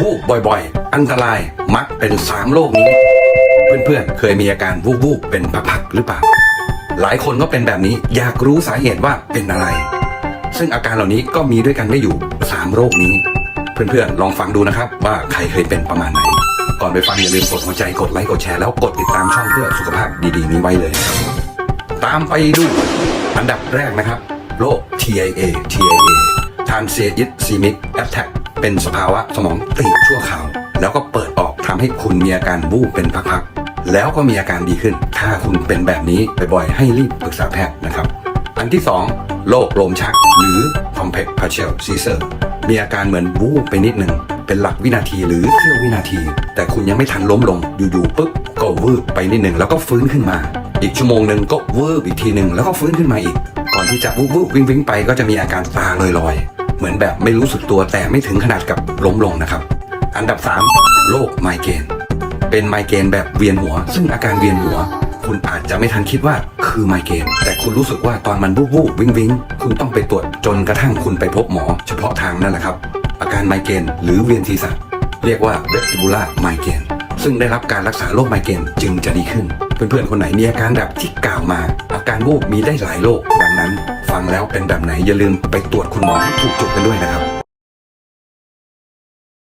วูบบ่อยๆ อันตรายมักเป็นสามโรคนี้ เพื่อนๆ เคยมีอาการวูบวูบๆเป็นพักๆหรือเปล่า หลายคนก็เป็นแบบนี้อยากรู้สาเหตุว่าเป็นอะไร ซึ่งอาการเหล่านี้ก็มีด้วยกันไม่อยู่สามโรคนี้ เพื่อนๆ ลองฟังดูนะครับว่าใครเคยเป็นประมาณไหน ก่อนไปฟังอย่าลืมกดหัวใจกดไลค์กดแชร์แล้วกดติดตามช่องเพื่อสุขภาพดีๆนี้ไว้เลย ตามไปดูอันดับแรกนะครับโรค TIA TIA Transient Ischemic Attack เป็นสภาวะสมองตีบชั่วคราว แล้วก็เปิดออกทำให้คุณมีอาการวูบเป็นพักๆแล้วก็มีอาการดีขึ้น ถ้าคุณเป็นแบบนี้บ่อยๆให้รีบปรึกษาแพทย์นะครับ อันที่ 2 โรคลมชัก หรือ Complex Partial Seizure มีอาการเหมือนวูบไปนิดหนึ่งเป็นหลักวินาทีหรือเสี้ยววินาที แต่คุณยังไม่ทันล้มลงอยู่ๆปุ๊บก็วืบไปนิดหนึ่งแล้วก็ฟื้นขึ้นมา อีกชั่วโมงหนึ่งก็วืบอีกทีหนึ่งแล้วก็ฟื้นขึ้นมาอีก ก่อนที่จะวูบวิ่งวิ่งไปก็จะมีอาการตาลอยลอย เหมือนแบบไม่รู้สึกตัวแต่ไม่ถึงขนาดกับล้มลงนะครับ อันดับ 3 โรคไมเกรนเป็นไมเกรนแบบเวียนหัว ซึ่งอาการเวียนหัว คุณอาจจะไม่ทันคิดว่าคือไมเกรนแต่คุณรู้สึกว่าตอนมันวูบวูบวิงวิงคุณต้องไปตรวจจนกระทั่งคุณไปพบหมอ เฉพาะทางนั่นแหละครับ อาการไมเกรนหรือเวียนศีรษะเรียกว่า vestibular migraine ซึ่งได้รับการรักษาโรคไมเกรนจึงจะดีขึ้น เพื่อนๆคนไหนมีอาการแบบที่กล่าวมา อาการวูบมีได้หลายโรคดังนั้น ฟังแล้วเป็นแบบไหนอย่าลืมไปตรวจคุณหมอให้ถูกจุดกันด้วยนะครับ